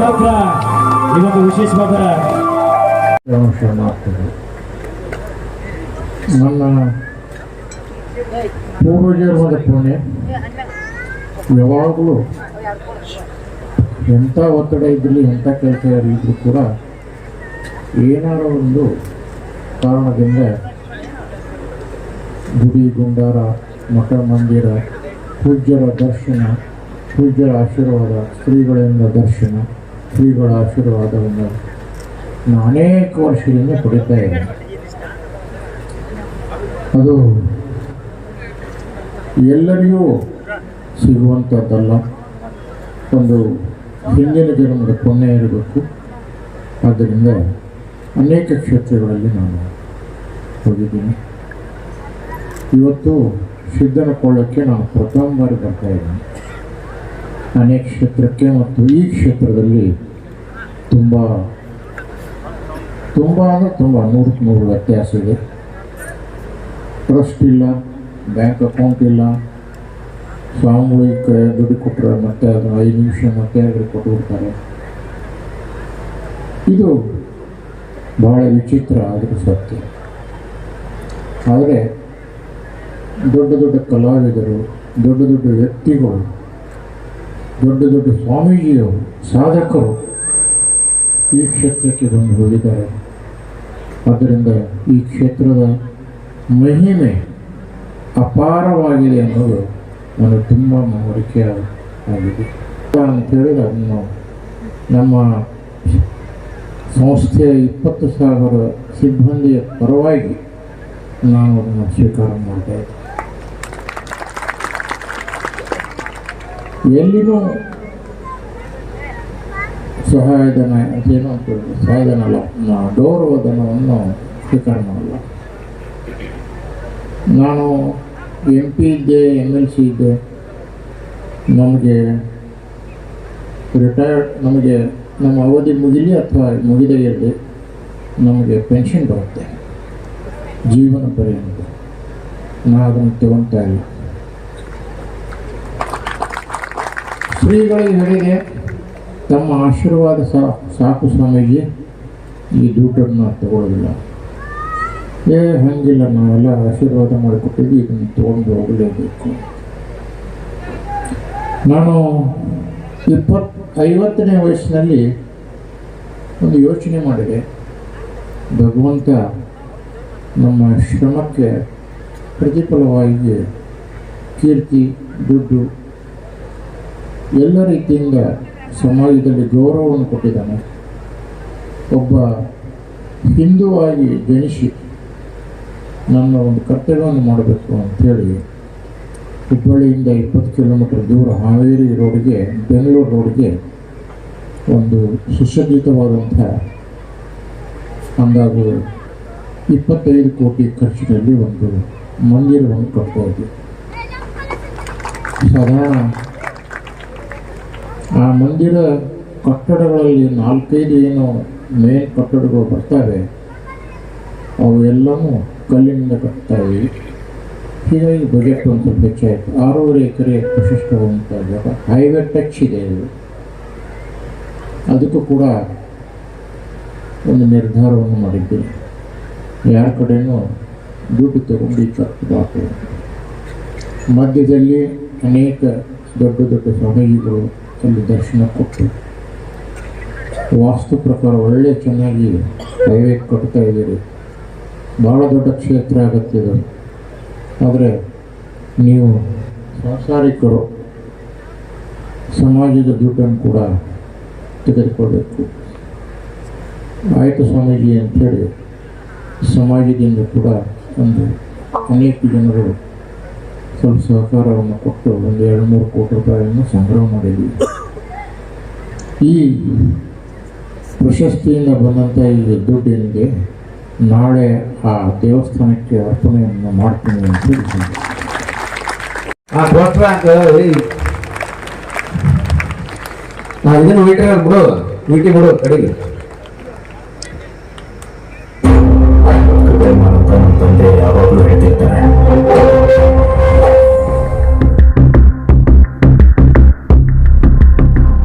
ಆಶೀಶ್ ಇವತ್ತು ಅಂಶ ಮಾಡ್ತದೆ ನನ್ನ ಪೂರ್ವಜರ ಮದ ಪುಣ್ಯ. ಯಾವಾಗಲೂ ಎಂಥ ಒತ್ತಡ ಇದ್ರಲ್ಲಿ ಎಂಥ ಕೆಲಸ ಇದ್ರೂ ಕೂಡ ಏನಾರ ಒಂದು ಕಾರಣದಿಂದ ಗುಡಿ, ಗುಂಡಾರ, ಮಠ, ಮಂದಿರ, ಪೂಜ್ಯರ ದರ್ಶನ, ಪೂಜ್ಯರ ಆಶೀರ್ವಾದ ಶ್ರೀಗಳಿಂದ ದರ್ಶನ ಶ್ರೀಗಳ ಆಶೀರ್ವಾದವನ್ನು ನಾನು ಅನೇಕ ವರ್ಷದಿಂದ ಪಡಿತಾ ಇದ್ದೇನೆ. ಅದು ಎಲ್ಲರಿಗೂ ಸಿಗುವಂಥದ್ದಲ್ಲ. ಒಂದು ಹಿಂದಿನ ಜನ್ಮದ ಪುಣ್ಯ ಇರಬೇಕು. ಆದ್ದರಿಂದ ಅನೇಕ ಕ್ಷೇತ್ರಗಳಲ್ಲಿ ನಾನು ಹೋಗಿದ್ದೀನಿ. ಇವತ್ತು ಸಿದ್ಧನ ಕೊಳ್ಳಕ್ಕೆ ನಾನು ಪ್ರಥಮ ಬಾರಿ ಬರ್ತಾ ಇದ್ದೀನಿ. ಅನೇಕ ಕ್ಷೇತ್ರಕ್ಕೆ ಮತ್ತು ಈ ಕ್ಷೇತ್ರದಲ್ಲಿ ತುಂಬ ತುಂಬ ಅಂದರೆ ತುಂಬ ನೂರಕ್ಕೆ ನೂರು ವ್ಯತ್ಯಾಸ ಇದೆ. ಟ್ರಸ್ಟ್ ಇಲ್ಲ ಬ್ಯಾಂಕ್ ಅಕೌಂಟ್ ಇಲ್ಲ. ಸಾಮೂಹಿಕ ದುಡ್ಡು ಕೊಟ್ಟರೆ ಮತ್ತೆ ಅದನ್ನು ಐದು ನಿಮಿಷ ಮತ್ತೆ ಕೊಟ್ಟು ಕೊಟ್ಟುಬಿಡ್ತಾರೆ ಇದು ಬಹಳ ವಿಚಿತ್ರ ಆದರೆ ಸತ್ಯ. ಆದರೆ ದೊಡ್ಡ ದೊಡ್ಡ ಕಲಾವಿದರು, ದೊಡ್ಡ ದೊಡ್ಡ ವ್ಯಕ್ತಿಗಳು ದೊಡ್ಡ ದೊಡ್ಡ ಸ್ವಾಮೀಜಿಯವರು ಸಾಧಕರು ಈ ಕ್ಷೇತ್ರಕ್ಕೆ ಬಂದು ಹೋಗಿದ್ದಾರೆ. ಆದ್ದರಿಂದ ಈ ಕ್ಷೇತ್ರದ ಮಹಿಮೆ ಅಪಾರವಾಗಿದೆ ಅನ್ನೋದು ನನಗೆ ತುಂಬ ಮನವರಿಕೆ ಆಗಿದೆ. ಅಂತ ಹೇಳಿದ ಅದನ್ನು ನಮ್ಮ ಸಂಸ್ಥೆಯ ಇಪ್ಪತ್ತು ಸಾವಿರ ಸಿಬ್ಬಂದಿಯ ಪರವಾಗಿ ನಾನು ಅದನ್ನು ಸ್ವೀಕಾರ ಮಾಡ್ತಾ ಎಲ್ಲಿನೂ ಸಹಾಯಧನ ಏನೋ ಅಂತ ಹೇಳಿದ್ರು, ಸಹಾಯಧನ ಅಲ್ಲ ಗೌರವಧನವನ್ನು ಸ್ವೀಕಾರ ಮಾಡಲ್ಲ ನಾನು ಎಂ ಪಿ ಇದ್ದೆ ಎಂ ಎಲ್ ಸಿ ಇದ್ದೆ ನಮಗೆ ರಿಟೈರ್ಡ್ ನಮಗೆ ನಮ್ಮ ಅವಧಿ ಮುಗಿಲಿ ಅಥವಾ ಇರಲಿ ನಮಗೆ ಪೆನ್ಷನ್ ಬರುತ್ತೆ. ಜೀವನ ಪರ್ಯಂತ. ನಾನು ಅದನ್ನು ತಗೊತಾ ಇಲ್ಲ. ಶ್ರೀಗಳಿಗೆ ತಮ್ಮ ಆಶೀರ್ವಾದ ಸಾ- ಸಾಕು ಸ್ವಾಮೀಜಿ. ಈ ದುಡ್ಡನ್ನು ತಗೊಳ್ಳೋದಿಲ್ಲ ಏ, ಹಂಗಿಲ್ಲ, ನಾವೆಲ್ಲ ಆಶೀರ್ವಾದ ಮಾಡಿಕೊಟ್ಟಿದ್ವಿ ಇದನ್ನು ತೊಗೊಂಡು ಹೋಗಲೇಬೇಕು. ನಾನು ಇಪ್ಪತ್ತು ಐವತ್ತನೇ ವಯಸ್ಸಿನಲ್ಲಿ ಒಂದು ಯೋಚನೆ ಮಾಡಿದೆ. ಭಗವಂತ ನಮ್ಮ ಶ್ರಮಕ್ಕೆ ಪ್ರತಿಫಲವಾಗಿ ಕೀರ್ತಿ, ದುಡ್ಡು ಎಲ್ಲ ರೀತಿಯಿಂದ ಸಮಾಜದಲ್ಲಿ ಗೌರವವನ್ನು ಕೊಟ್ಟಿದ್ದಾನೆ. ಒಬ್ಬ ಹಿಂದುವಾಗಿ ಜನಿಸಿ ನನ್ನ ಒಂದು ಕರ್ತವ್ಯವನ್ನು ಮಾಡಬೇಕು ಅಂಥೇಳಿ ಹುಬ್ಬಳ್ಳಿಯಿಂದ ಇಪ್ಪತ್ತು ಕಿಲೋಮೀಟರ್ ದೂರ ಹಾವೇರಿ ರೋಡ್ಗೆ, ಬೆಂಗಳೂರು ರೋಡ್ಗೆ ಒಂದು ಸುಸಜ್ಜಿತವಾದಂಥ ಅಂದಾಜು ಇಪ್ಪತ್ತೈದು ಕೋಟಿ ಖರ್ಚಿನಲ್ಲಿ ಒಂದು ಮಂದಿರವನ್ನು ಕಟ್ಟಬಹುದು ಸಾಧಾರಣ ಆ ಮಂದಿರ ಕಟ್ಟಡಗಳಲ್ಲಿ ನಾಲ್ಕೈದು ಏನು ಮೇನ್ ಕಟ್ಟಡಗಳು ಬರ್ತವೆ. ಅವು ಎಲ್ಲನೂ ಕಲ್ಲಿನಿಂದ ಕಟ್ತಾವೆ ಹೀಗಾಗಿ ಬಜೆಟ್ ಒಂದು ಸ್ವಲ್ಪ ಹೆಚ್ಚಾಯಿತು ಆರೂವರೆ ಎಕರೆ ಪ್ರಶಸ್ತವಾದಂಥ ಜಾಗ ಹೈವೇ ಟಚ್ ಇದೆ ಇದು. ಅದಕ್ಕೂ ಕೂಡ ಒಂದು ನಿರ್ಧಾರವನ್ನು ಮಾಡಿದ್ದೆ. ಯಾರ ಕಡೆಯೂ ದುಡ್ಡು ತಗೊಂಡು ಮಧ್ಯದಲ್ಲಿ ಅನೇಕ ದೊಡ್ಡ ದೊಡ್ಡ ಸ್ವಾಮೀಜಿಗಳು ಅಲ್ಲಿ ದರ್ಶನ ಕೊಟ್ಟು ವಾಸ್ತು ಪ್ರಕಾರ ಒಳ್ಳೆ ಚೆನ್ನಾಗಿ ಹೈವೇ ಕಟ್ತಾ ಇದ್ದೀರಿ. ಭಾಳ ದೊಡ್ಡ ಕ್ಷೇತ್ರ ಆಗತ್ತೆ ಆದರೆ ನೀವು ಸಾಂಸಾರಿಕರು, ಸಮಾಜದ ದುಡ್ಡನ್ನು ಕೂಡ ತೆಗೆದುಕೊಳ್ಬೇಕು. ಆಯಿತು ಸ್ವಾಮೀಜಿ ಅಂಥೇಳಿ ಸಮಾಜದಿಂದ ಕೂಡ ಒಂದು ಅನೇಕ ಜನರು ಸ್ವಲ್ಪ ಸಹಕಾರವನ್ನು ಕೊಟ್ಟು ಒಂದು ಎರಡು ಮೂರು ಕೋಟಿ ರೂಪಾಯಿಯನ್ನು ಸಂಗ್ರಹ ಮಾಡಿದ್ವಿ ಈ ಪ್ರಶಸ್ತಿಯಿಂದ ಬಂದಂಥ ಈ ದುಡ್ಡಿನಿಗೆ ನಾಳೆ ಆ ದೇವಸ್ಥಾನಕ್ಕೆ ಅರ್ಪಣೆಯನ್ನು ಮಾಡ್ತೀನಿ ಅಂತ ಹೇಳಿದ್ದೀನಿ ಆ ಗೋತ್ರ ಅಂತ ಇದನ್ನು ಬಿಟ್ರೆ ಬಿಡು. ಬಿಟ್ಟು ಬಿಡು ಕಡೆಗೆ. ಯಾವಾಗಲೂ ಹೇಳ್ತಿರ್ತಾರೆ.